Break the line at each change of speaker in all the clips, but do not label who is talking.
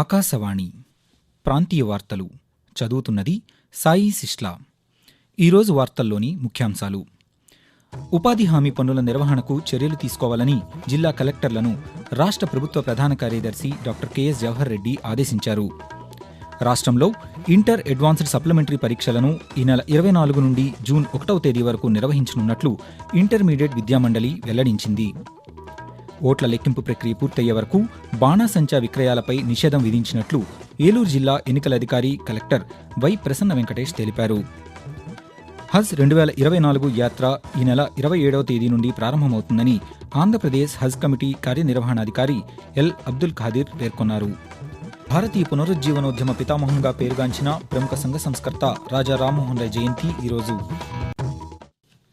ఆకాశవాణి ప్రాంతీయ వార్తలు చదువుతున్నది సాయి శిష్లా ఈరోజు వార్తల్లోని ముఖ్యాంశాలు ఉపాధి హామీ పనుల నిర్వహణకు చర్యలు తీసుకోవాలని జిల్లా కలెక్టర్లను రాష్ట్ర ప్రభుత్వ ప్రధాన కార్యదర్శి డాక్టర్ కెఎస్ జవహర్ రెడ్డి ఆదేశించారు రాష్ట్రంలో ఇంటర్ అడ్వాన్స్డ్ సప్లిమెంటరీ పరీక్షలను ఈ నెల ఇరవై నాలుగు నుండి జూన్ ఒకటవ తేదీ వరకు నిర్వహించనున్నట్లు ఇంటర్మీడియట్ విద్యామండలి వెల్లడించింది ఓట్ల లెక్కింపు ప్రక్రియ పూర్తయ్యే వరకు బాణాసంచా విక్రయాలపై నిషేధం విధించినట్లు ఏలూరు జిల్లా ఎన్నికల అధికారి కలెక్టర్ వై ప్రసన్న వెంకటేష్ తెలిపారు హజ్ రెండు వేల ఇరవై నాలుగు యాత్ర ఈ నెల ఇరవై ఏడవ తేదీ నుండి ప్రారంభమవుతుందని ఆంధ్రప్రదేశ్ హజ్ కమిటీ కార్యనిర్వహణాధికారి ఎల్ అబ్దుల్ ఖాదీర్ పేర్కొన్నారు భారతీయ పునరుజ్జీవనోద్యమ పితామహంగా పేరుగాంచిన ప్రముఖ సంఘ సంస్కర్త రాజా రామ్మోహన్ రాయ్ జయంతి ఈరోజు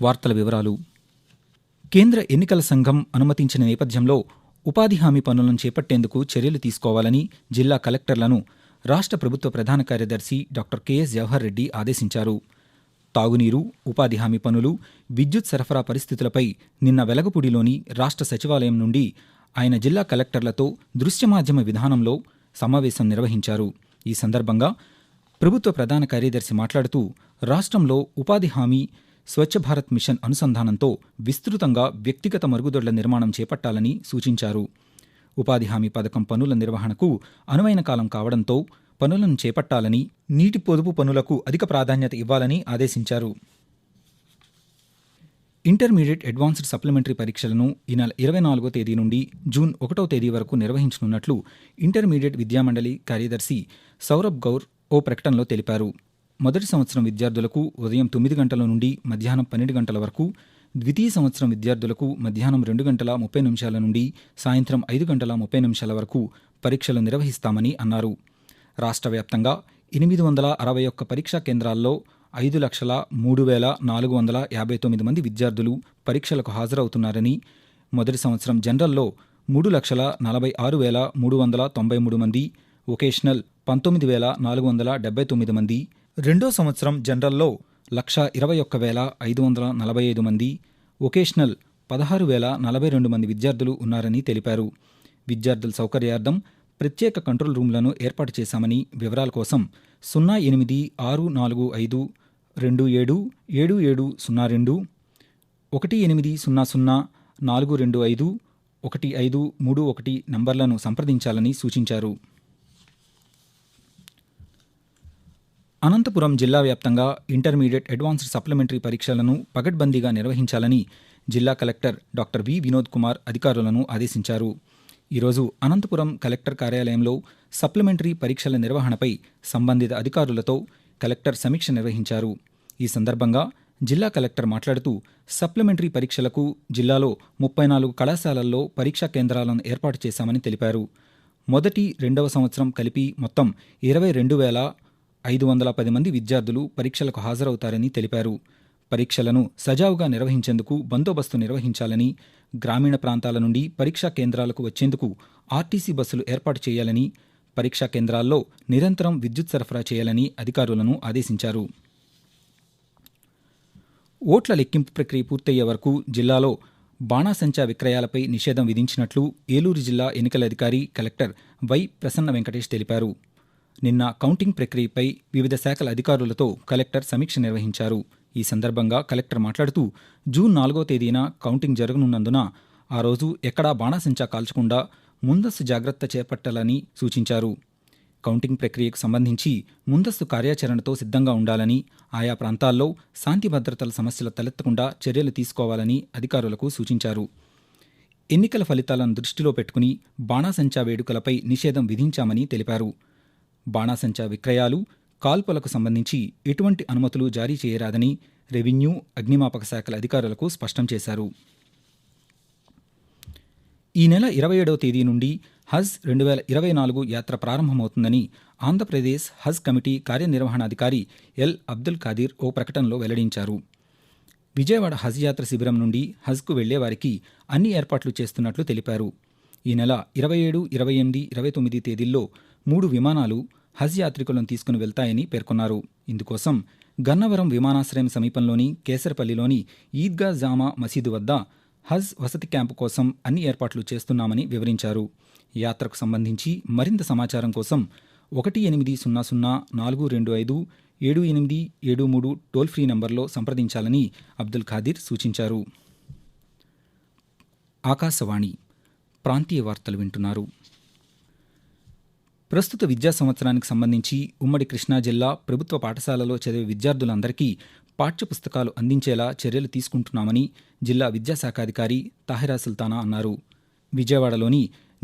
వార్తల వివరాలు కేంద్ర ఎన్నికల సంఘం అనుమతించిన నేపథ్యంలో ఉపాధి హామీ పనులను చేపట్టేందుకు చర్యలు తీసుకోవాలని జిల్లా కలెక్టర్లను రాష్ట్ర ప్రభుత్వ ప్రధాన కార్యదర్శి డాక్టర్ కెఎస్ జవహర్ రెడ్డి ఆదేశించారు తాగునీరు ఉపాధి హామీ పనులు విద్యుత్ సరఫరా పరిస్థితులపై నిన్న వెలగపూడిలోని రాష్ట్ర సచివాలయం నుండి ఆయన జిల్లా కలెక్టర్లతో దృశ్యమాధ్యమ విధానంలో సమావేశం నిర్వహించారు ఈ సందర్భంగా ప్రభుత్వ ప్రధాన కార్యదర్శి మాట్లాడుతూ రాష్ట్రంలో ఉపాధి హామీ స్వచ్ఛ భారత్ మిషన్ అనుసంధానంతో విస్తృతంగా వ్యక్తిగత మరుగుదొడ్ల నిర్మాణం చేపట్టాలని సూచించారు ఉపాధి హామీ పథకం పనుల నిర్వహణకు అనువైన కాలం కావడంతో పనులను చేపట్టాలని నీటి పొదుపు పనులకు అధిక ప్రాధాన్యత ఇవ్వాలని ఆదేశించారు ఇంటర్మీడియట్ అడ్వాన్స్డ్ సప్లిమెంటరీ పరీక్షలను ఈ నెల ఇరవై నాలుగో తేదీ నుండి జూన్ ఒకటో తేదీ వరకు నిర్వహించనున్నట్లు ఇంటర్మీడియట్ విద్యామండలి కార్యదర్శి సౌరభ్ గౌర్ ఓ ప్రకటనలో తెలిపారు మొదటి సంవత్సరం విద్యార్థులకు ఉదయం తొమ్మిది గంటల నుండి మధ్యాహ్నం పన్నెండు గంటల వరకు ద్వితీయ సంవత్సరం విద్యార్థులకు మధ్యాహ్నం రెండు గంటల ముప్పై నిమిషాల నుండి సాయంత్రం ఐదు గంటల ముప్పై నిమిషాల వరకు పరీక్షలు నిర్వహిస్తామని అన్నారు రాష్ట్ర వ్యాప్తంగా ఎనిమిది వందల అరవై ఒక్క పరీక్షా కేంద్రాల్లో ఐదు లక్షల మూడు వేల నాలుగు వందల యాభై తొమ్మిది మంది విద్యార్థులు పరీక్షలకు హాజరవుతున్నారని మొదటి సంవత్సరం జనరల్లో మూడు లక్షల నలభై ఆరు వేల మూడు వందల తొంభై మూడు మంది వొకేషనల్ పంతొమ్మిది వేల నాలుగు వందల డెబ్బై తొమ్మిది మంది రెండో సంవత్సరం జనరల్లో లక్ష ఇరవై ఒక్క వేల ఐదు వందల నలభై ఐదు మంది వొకేషనల్ పదహారు వేల నలభై రెండు మంది విద్యార్థులు ఉన్నారని తెలిపారు విద్యార్థుల సౌకర్యార్థం ప్రత్యేక కంట్రోల్ రూమ్లను ఏర్పాటు చేశామని వివరాల కోసం సున్నా ఎనిమిది ఆరు నాలుగు ఐదు రెండు ఏడు ఏడు ఏడు సున్నా రెండు ఒకటి ఎనిమిది సున్నా సున్నా నాలుగు రెండు ఐదు ఒకటి ఐదు మూడు ఒకటి నంబర్లను సంప్రదించాలని సూచించారు అనంతపురం జిల్లా వ్యాప్తంగా ఇంటర్మీడియట్ అడ్వాన్స్డ్ సప్లిమెంటరీ పరీక్షలను పగడ్బందీగా నిర్వహించాలని జిల్లా collector doctor V Vinod Kumar అధికారులను ఆదేశించారు ఈరోజు అనంతపురం కలెక్టర్ కార్యాలయంలో సప్లిమెంటరీ పరీక్షల నిర్వహణపై సంబంధిత అధికారులతో కలెక్టర్ సమీక్ష నిర్వహించారు ఈ సందర్భంగా జిల్లా కలెక్టర్ మాట్లాడుతూ సప్లిమెంటరీ పరీక్షలకు జిల్లాలో ముప్పై నాలుగు కళాశాలల్లో పరీక్షా కేంద్రాలను ఏర్పాటు చేశామని తెలిపారు మొదటి రెండవ సంవత్సరం కలిపి మొత్తం ఇరవై రెండు వేల ఐదు వందల పది మంది విద్యార్థులు పరీక్షలకు హాజరవుతారని తెలిపారు పరీక్షలను సజావుగా నిర్వహించేందుకు బందోబస్తు నిర్వహించాలని గ్రామీణ ప్రాంతాల నుండి పరీక్షా కేంద్రాలకు వచ్చేందుకు ఆర్టీసీ బస్సులు ఏర్పాటు చేయాలని పరీక్షా కేంద్రాల్లో నిరంతరం విద్యుత్ సరఫరా చేయాలని అధికారులను ఆదేశించారు ఓట్ల లెక్కింపు ప్రక్రియ పూర్తయ్యే వరకు జిల్లాలో బాణాసంచా విక్రయాలపై నిషేధం విధించినట్లు ఏలూరు జిల్లా ఎన్నికల అధికారి కలెక్టర్ వై ప్రసన్న వెంకటేష్ తెలిపారు నిన్న కౌంటింగ్ ప్రక్రియపై వివిధ శాఖల అధికారులతో కలెక్టర్ సమీక్ష నిర్వహించారు ఈ సందర్భంగా కలెక్టర్ మాట్లాడుతూ జూన్ నాలుగో తేదీన కౌంటింగ్ జరగనున్నందున ఆ రోజు ఎక్కడా బాణాసంచా కాల్చకుండా ముందస్తు జాగ్రత్త చేపట్టాలని సూచించారు కౌంటింగ్ ప్రక్రియకు సంబంధించి ముందస్తు కార్యాచరణతో సిద్ధంగా ఉండాలని ఆయా ప్రాంతాల్లో శాంతి భద్రతల సమస్యలు తలెత్తకుండా చర్యలు తీసుకోవాలని అధికారులకు సూచించారు ఎన్నికల ఫలితాలను దృష్టిలో పెట్టుకుని బాణాసంచా వేడుకలపై నిషేధం విధించామని తెలిపారు బాణాసంచా విక్రయాలు కాల్పులకు సంబంధించి ఎటువంటి అనుమతులు జారీ చేయరాదని రెవెన్యూ అగ్నిమాపక శాఖల అధికారులకు స్పష్టం చేశారు ఈ నెల ఇరవై ఏడవ తేదీ నుండి హజ్ రెండు వేల ఇరవై నాలుగు యాత్ర ప్రారంభమవుతుందని ఆంధ్రప్రదేశ్ హజ్ కమిటీ కార్యనిర్వహణాధికారి ఎల్ అబ్దుల్ ఖాదీర్ ఓ ప్రకటనలో వెల్లడించారు విజయవాడ హజ్ యాత్ర శిబిరం నుండి హజ్కు వెళ్లే వారికి అన్ని ఏర్పాట్లు చేస్తున్నట్లు తెలిపారు ఈ నెల ఇరవై ఏడు ఇరవై ఎనిమిది ఇరవై తొమ్మిది తేదీల్లో మూడు విమానాలు హజ్ యాత్రికులను తీసుకుని వెళ్తాయని పేర్కొన్నారు ఇందుకోసం గన్నవరం విమానాశ్రయం సమీపంలోని కేసరపల్లిలోని ఈద్గా జామా మసీదు వద్ద హజ్ వసతి క్యాంపు కోసం అన్ని ఏర్పాట్లు చేస్తున్నామని వివరించారు యాత్రకు సంబంధించి మరింత సమాచారం కోసం ఒకటి ఎనిమిది సున్నా సున్నా నాలుగు రెండు ఐదు ఏడు ఎనిమిది ఏడు మూడు టోల్ ఫ్రీ నంబర్లో సంప్రదించాలని అబ్దుల్ ఖాదిర్ సూచించారు ఆకాశవాణి ప్రాంతీయ వార్తలు వింటున్నారు ప్రస్తుత విద్యా సంవత్సరానికి సంబంధించి ఉమ్మడి కృష్ణా జిల్లా ప్రభుత్వ పాఠశాలలో చదివే విద్యార్థులందరికీ పాఠ్యపుస్తకాలు అందించేలా చర్యలు తీసుకుంటున్నామని జిల్లా విద్యాశాఖాధికారి తాహిరా సుల్తానా అన్నారు విజయవాడలోని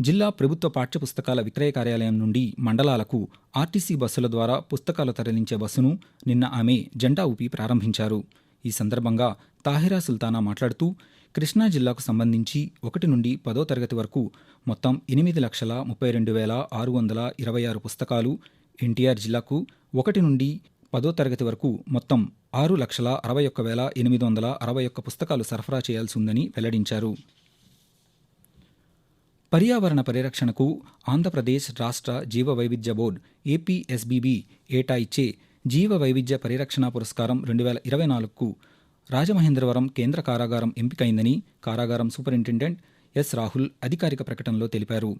జిల్లా ప్రభుత్వ పాఠ్యపుస్తకాల విక్రయ కార్యాలయం నుండి మండలాలకు ఆర్టీసీ బస్సుల ద్వారా పుస్తకాలు తరలించే బస్సును నిన్న ఆమె జెండా ఊపి ప్రారంభించారు ఈ సందర్భంగా తాహిరా సుల్తానా మాట్లాడుతూ కృష్ణా జిల్లాకు సంబంధించి ఒకటి నుండి పదో తరగతి వరకు మొత్తం ఎనిమిది లక్షల ముప్పై రెండు వేల ఆరు వందల ఇరవై ఆరు పుస్తకాలు ఎన్టీఆర్ జిల్లాకు ఒకటి నుండి పదో తరగతి వరకు మొత్తం ఆరు లక్షల అరవై ఒక్క వేల ఎనిమిది వందల అరవై ఒక్క పుస్తకాలు సరఫరా చేయాల్సి ఉందని వెల్లడించారు పర్యావరణ పరిరక్షణకు ఆంధ్రప్రదేశ్ రాష్ట్ర జీవ వైవిధ్య బోర్డు ఏపీఎస్బీబీ ఏటా ఇచ్చే జీవ వైవిధ్య పరిరక్షణ పురస్కారం రెండు వేల ఇరవై నాలుగుకు రాజమహేంద్రవరం కేంద్ర కారాగారం ఎంపికైందని కారాగారం సూపరింటెండెంట్ ఎస్ రాహుల్ అధికారిక ప్రకటనలో తెలిపారు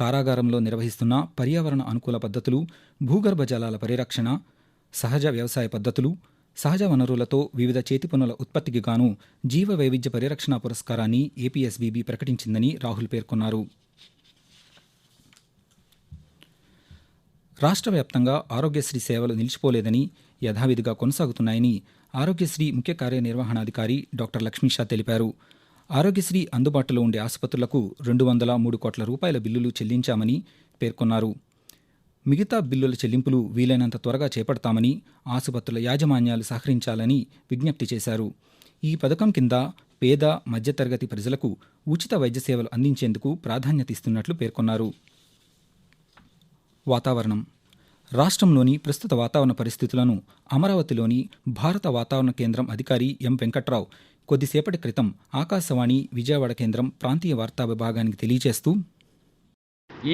కారాగారంలో నిర్వహిస్తున్న పర్యావరణ అనుకూల పద్ధతులు భూగర్భ జలాల పరిరక్షణ సహజ వ్యవసాయ పద్ధతులు సహజ వనరులతో వివిధ చేతి పనుల ఉత్పత్తికి గాను జీవ వైవిధ్య పరిరక్షణ పురస్కారాన్ని ఏపీఎస్బీబీ ప్రకటించిందని రాహుల్ పేర్కొన్నారు రాష్ట్ర వ్యాప్తంగా ఆరోగ్యశ్రీ సేవలు నిలిచిపోలేదని యథావిధిగా కొనసాగుతున్నాయని ఆరోగ్యశ్రీ ముఖ్య కార్యనిర్వహణాధికారి డాక్టర్ లక్ష్మీషా తెలిపారు ఆరోగ్యశ్రీ అందుబాటులో ఉండే ఆసుపత్రులకు రెండు వందల మూడు కోట్ల రూపాయల బిల్లులు చెల్లించామని పేర్కొన్నారు మిగతా బిల్లుల చెల్లింపులు వీలైనంత త్వరగా చేపడతామని ఆసుపత్రుల యాజమాన్యాలు సహకరించాలని విజ్ఞప్తి చేశారు ఈ పథకం కింద పేద మధ్యతరగతి ప్రజలకు ఉచిత వైద్య సేవలు అందించేందుకు ప్రాధాన్యత ఇస్తున్నట్లు పేర్కొన్నారు వాతావరణం రాష్ట్రంలోని ప్రస్తుత వాతావరణ పరిస్థితులను అమరావతిలోని భారత వాతావరణ కేంద్రం అధికారి ఎం వెంకట్రావు కొద్దిసేపటి క్రితం ఆకాశవాణి విజయవాడ కేంద్రం ప్రాంతీయ వార్తా విభాగానికి తెలియజేస్తూ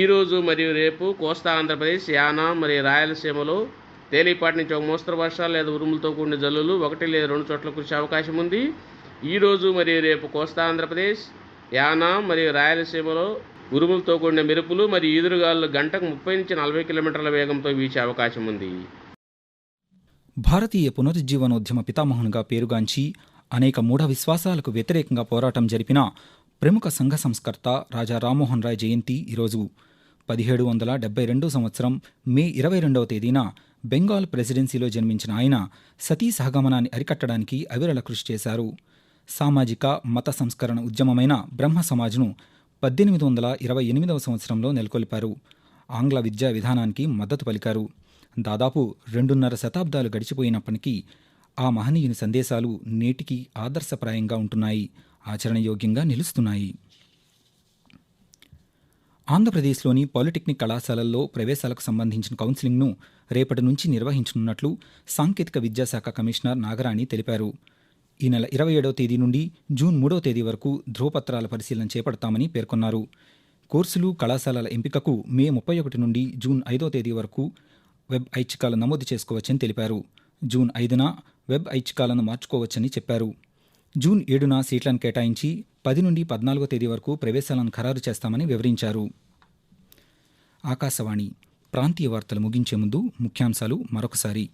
ఈరోజు మరియు రేపు కోస్తా ఆంధ్రప్రదేశ్ యానా మరియు రాయలసీమలో తేలిపాటి నుంచి ఒక మోస్తరు వర్షాలు లేదా ఉరుములతో కూడిన జల్లులు ఒకటి లేదా రెండు చోట్ల కురిసే అవకాశం ఉంది ఈరోజు మరియు రేపు కోస్తా ఆంధ్రప్రదేశ్ యానా మరియు రాయలసీమలో ఉరుములతో కూడిన మెరుపులు మరియు ఈదురుగాలు గంటకు ముప్పై నుంచి నలభై కిలోమీటర్ల వేగంతో వీచే అవకాశం ఉంది
భారతీయ పునరుజ్జీవనోద్యమ పితామహునిగా పేరుగాంచి అనేక మూఢ విశ్వాసాలకు వ్యతిరేకంగా పోరాటం జరిపిన ప్రముఖ సంఘ సంస్కర్త రాజా రామ్మోహన్ రాయ్ జయంతి ఈరోజు పదిహేడు వందల డెబ్బై రెండో సంవత్సరం మే ఇరవై రెండవ తేదీన బెంగాల్ ప్రెసిడెన్సీలో జన్మించిన ఆయన సతీ సహగమనాన్ని అరికట్టడానికి అవిరళ కృషి చేశారు సామాజిక మత సంస్కరణ ఉద్యమమైన బ్రహ్మ సమాజ్ను పద్దెనిమిది వందల ఇరవై ఎనిమిదవ సంవత్సరంలో నెలకొల్పారు ఆంగ్ల విద్యా విధానానికి మద్దతు పలికారు దాదాపు రెండున్నర శతాబ్దాలు గడిచిపోయినప్పటికీ ఆ మహనీయుని సందేశాలు నేటికి ఆదర్శప్రాయంగా ఉంటున్నాయి ఆచరణయోగ్యంగా నిలుస్తున్నాయి ఆంధ్రప్రదేశ్లోని పాలిటెక్నిక్ కళాశాలల్లో ప్రవేశాలకు సంబంధించిన కౌన్సిలింగ్ను రేపటి నుంచి నిర్వహించనున్నట్లు సాంకేతిక విద్యాశాఖ కమిషనర్ నాగరాణి తెలిపారు ఈ నెల ఇరవై ఏడవ తేదీ నుండి జూన్ మూడవ తేదీ వరకు ధ్రువపత్రాల పరిశీలన చేపడతామని పేర్కొన్నారు కోర్సులు కళాశాలల ఎంపికకు మే ముప్పై ఒకటి నుండి జూన్ ఐదో తేదీ వరకు వెబ్ ఐచ్ఛికాలు నమోదు చేసుకోవచ్చని తెలిపారు జూన్ ఐదున వెబ్ ఐచ్ఛికాలను మార్చుకోవచ్చని చెప్పారు జూన్ ఏడున సీట్లను కేటాయించి పది నుండి పద్నాలుగో తేదీ వరకు ప్రవేశాలను ఖరారు చేస్తామని వివరించారు ఆకాశవాణి ప్రాంతీయ వార్తలు ముగించే ముందు ముఖ్యాంశాలు మరొకసారి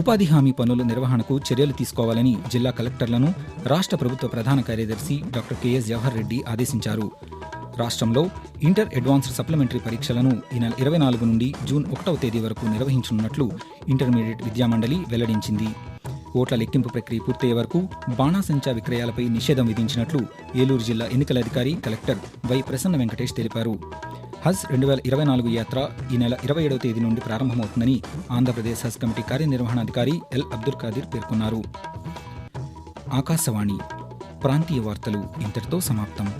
ఉపాధి హామీ పనుల నిర్వహణకు చర్యలు తీసుకోవాలని జిల్లా కలెక్టర్లను రాష్ట్ర ప్రభుత్వ ప్రధాన కార్యదర్శి డాక్టర్ కెఎస్ జవహర్ రెడ్డి ఆదేశించారు రాష్ట్రంలో ఇంటర్ అడ్వాన్స్డ్ సప్లిమెంటరీ పరీక్షలను ఈ నెల ఇరవై నాలుగు నుండి జూన్ ఒకటవ తేదీ వరకు నిర్వహించనున్నట్లు ఇంటర్మీడియట్ విద్యామండలి వెల్లడించింది ఓట్ల లెక్కింపు ప్రక్రియ పూర్తయ్యే వరకు బాణాసంచా విక్రయాలపై నిషేధం విధించినట్లు ఏలూరు జిల్లా ఎన్నికల అధికారి కలెక్టర్ వై ప్రసన్న వెంకటేష్ తెలిపారు హజ్ రెండు వేల ఇరవై నాలుగు యాత్ర ఈ నెల ఇరవై ఏడవ తేదీ నుండి ప్రారంభమవుతుందని ఆంధ్రప్రదేశ్ హజ్ కమిటీ కార్యనిర్వహణాధికారి ఎల్ అబ్దుల్ ఖాదీర్ పేర్కొన్నారు ఆకాశవాణి ప్రాంతీయ వార్తలు ఇంతటితో సమాప్తం